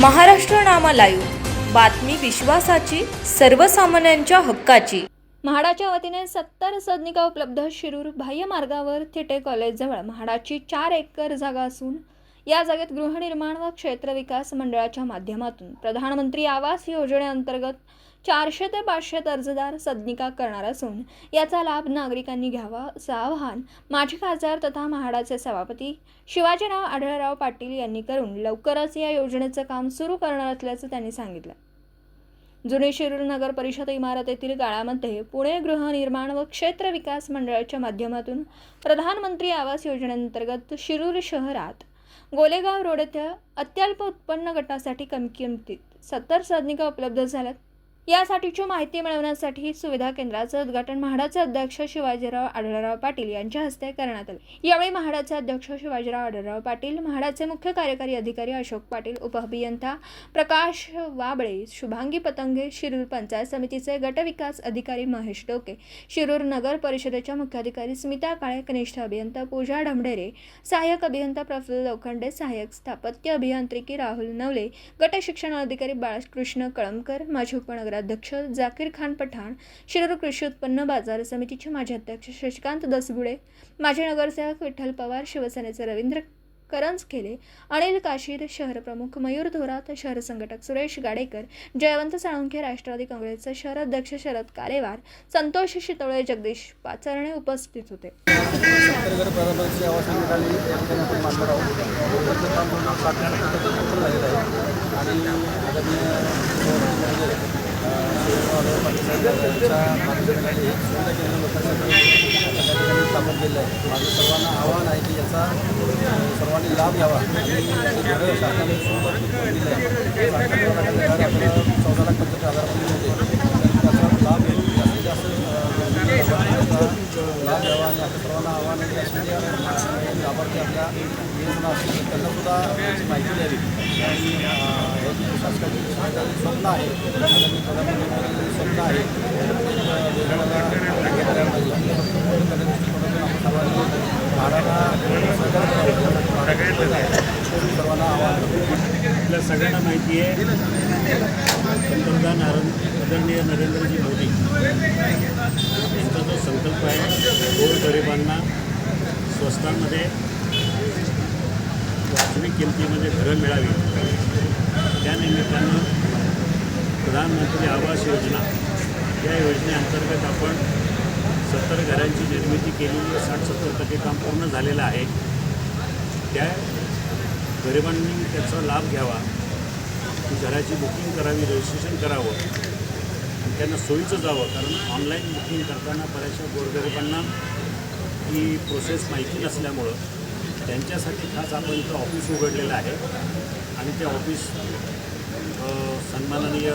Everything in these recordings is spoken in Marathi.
महाराष्ट्र नामा लाईव्ह बातमी विश्वासाची सर्वसामान्यांच्या हक्काची. म्हाडाच्या वतीने सत्तर सदनिका उपलब्ध शिरूर बाह्य मार्गावर थिटे कॉलेजजवळ म्हाडाची चार एकर जागा असून या जागेत गृहनिर्माण व क्षेत्र विकास मंडळाच्या माध्यमातून प्रधानमंत्री आवास योजनेअंतर्गत चारशे ते पाचशे अर्जदार सदनिका करणार असून याचा लाभ नागरिकांनी घ्यावा असं आवाहन माजी खासदार तथा म्हाडाचे सभापती शिवाजीराव आढळराव पाटील यांनी करून लवकरच या योजनेचं काम सुरू करणार असल्याचं त्यांनी सांगितलं. जुने शिरूर नगर परिषद इमारतीतील गाळामध्ये पुणे गृहनिर्माण व क्षेत्र विकास मंडळाच्या माध्यमातून प्रधानमंत्री आवास योजनेअंतर्गत शिरूर शहरात गोलेगाव रोड येथे अत्यल्प उत्पन्न गटासाठी कमी किमतीत सत्तर साधनिका उपलब्ध झाल्यात. यासाठीची माहिती मिळवण्यासाठी सुविधा केंद्राचं उद्घाटन म्हाडाचे अध्यक्ष शिवाजीराव आढळराव पाटील यांच्या हस्ते करण्यात आले. यावेळी म्हाडाचे अध्यक्ष शिवाजीराव आढळराव पाटील म्हाडाचे मुख्य कार्यकारी अधिकारी अशोक पाटील उपअभियंता प्रकाश वाबळे शुभांगी पतंगे शिरूर पंचायत समितीचे गटविकास अधिकारी महेश डोके शिरूर नगर परिषदेच्या मुख्याधिकारी स्मिता काळे कनिष्ठ अभियंता पूजा ढमढेरे सहाय्यक अभियंता प्रफुल्ल लोखंडे सहाय्यक स्थापत्य अभियांत्रिकी राहुल नवले गट शिक्षण अधिकारी बाळकृष्ण कळमकर माजी अध्यक्ष जाकीर खान पठाण शिरूर कृषी उत्पन्न बाजार समितीचे माजी अध्यक्ष शशिकांत दसगुडे माजी नगरसेवक विठ्ठल पवार शिवसेनेचे रवींद्र करंजखेले अनिल काशीद शहर प्रमुख मयूर धोरात शहर संघटक सुरेश गाडेकर जयवंत साळुंखे राष्ट्रवादी काँग्रेसचे शहर अध्यक्ष शरद कालेवार संतोष शितोळे जगदीश पाचरणे उपस्थित होते. आणि आदरणीय मार्गदर्शनाखाली सुविधा केंद्र लोकांसाठी त्या ठिकाणी स्थापन आहे माझं सर्वांना आव्हान आहे की याचा सर्वांनी लाभ घ्यावा आणि घरं शासनाने दिलं आहे घर आपल्याला चौदा लाख त्याचा लाभ घेऊन जास्तीत जास्त लाभ घ्यावा आणि आपल्या सर्वांना आव्हान आहे की असे लाभार्थी आपल्या योजना त्यांना सुद्धा माहिती द्यावी आणि शासनाची स्वप्न आहे स्वप्न आहे. आपल्या सर्वांना आपल्या सगळ्यांना माहिती आहे. पंतप्रधान नरेंद्र आदरणीय नरेंद्रजी मोदी. यांचा जो संकल्प आहे गोरगरिबांना स्वस्तांमध्ये वाजवी किमतीमध्ये घरं मिळावी त्या निमित्तानं प्रधानमंत्री आवास योजना या योजनेअंतर्गत आपण सत्तर घरांची निर्मिती केलेली साठ सत्तर टक्के काम पूर्ण झालेलं आहे. त्या गरिबांनी त्याचा लाभ घ्यावा. घराची बुकिंग करावी रजिस्ट्रेशन करावं. आणि त्यांना सोयीचं जावं कारण ऑनलाईन बुकिंग करताना बऱ्याचशा गोरगरिबांना ही प्रोसेस माहिती नसल्यामुळं त्यांच्यासाठी खास आपण इथं ऑफिस उघडलेलं आहे. आणि ते ऑफिस सन्माननीय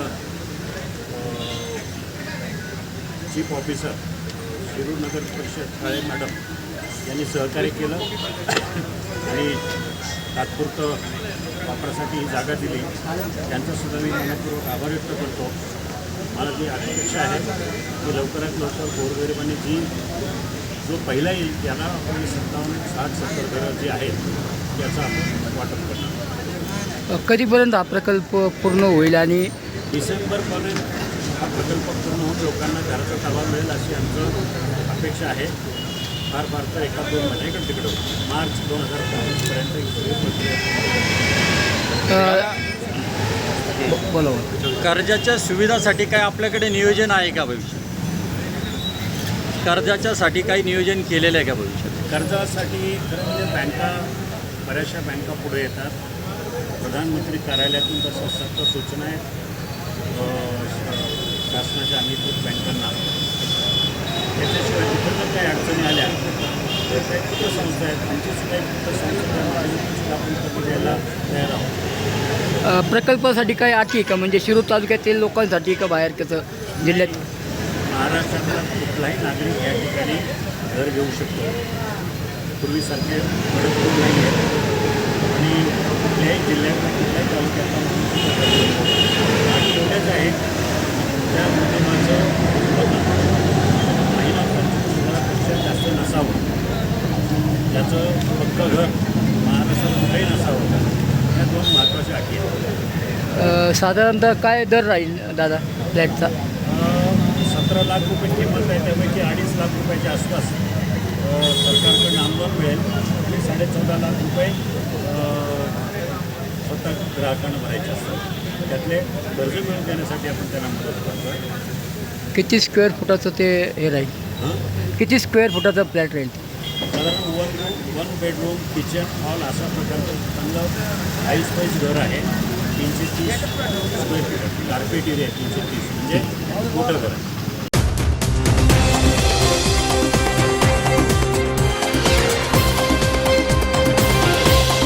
चीफ ऑफिसर शिरूर नगर परिषद काळे मॅडम यांनी सहकार्य केलं. आणि तात्पुरतं वापरासाठी ही जागा दिली. त्यांचासुद्धा मी मनपूर्वक आभार व्यक्त करतो. मला जी अपेक्षा आहे की लवकरात लवकर गोरगरिबांनी जी जो पहिला येईल त्याला आपण सत्तावन्न साठ सत्तर घरं जी आहेत त्याचं आपण वाटप करणार कधीपर्यंत हा प्रकल्प पूर्ण होईल आणि डिसेंबरपर्यंत हा प्रकल्प पूर्ण होऊन लोकांना घराचा ताबा मिळेल अशी आमचं अपेक्षा आहे फार फार तर एका दोन महिने इकडे तिकडं होईल. मार्च दोन हजार पंचवीसपर्यंत ही सगळी प्रक्रिया. कर्जाच्या सुविधासाठी काय आपल्याकडे नियोजन आहे का भविष्यात कर्जाच्यासाठी काही नियोजन केलेलं आहे का भविष्यात? कर्जासाठी खरं म्हणजे बँका बऱ्याचशा बँका पुढे येतात. प्रधानमंत्री कार्यालयातून तसं सक्त सूचना आहेत. शासनाच्या अंगीकृत बँकांना. त्याच्याशिवाय तिथं जर काही अडचणी आल्या तर त्या कुठं संस्था आहेत? आमची सुद्धा एक कुठं संस्था आपण कधी द्यायला तयार आहोत? प्रकल्पासाठी काय अटी आहे का? म्हणजे शिरूर तालुक्यातील लोकांसाठी का बाहेर कसं जिल्ह्यात? महाराष्ट्रातला कुठलाही नागरिक या ठिकाणी घर घेऊ शकतो. पूर्वीसारखे लोक नाही आहेत. आणि कुठल्याही जिल्ह्यात कुठल्याही तालुक्यातला. आणि एवढ्याच आहे. उत्पन्न महिला पंचवीस हजारापेक्षा जास्त नसावं. त्याचं पक्क घर महाराष्ट्रात कुठेही नसावं. या दोन महत्त्वाच्या अटी आहेत. साधारणतः काय दर राहील दादा? फ्लॅटचा? सतरा लाख रुपये किंमत आहे त्यापैकी अडीच लाख रुपयाच्या आसपास सरकारकडून अनुदान मिळेल आणि साडेचौदा लाख रुपये स्वतः ग्राहकांना भरायचे असतात. त्यातले कर्ज मिळवून देण्यासाठी आपण त्यांना मदत करतो किती स्क्वेअर फुटाचं ते हे राहील? हां? किती स्क्वेअर फुटाचा फ्लॅट राहील? साधारण one room one bedroom kitchen hall अशा प्रकारचं चांगलं हाय स्पेस घर आहे. तीनशे तीस स्क्वेअर फीट कार्पेट एरिया तीनशे तीस. म्हणजे मोठं घर आहे.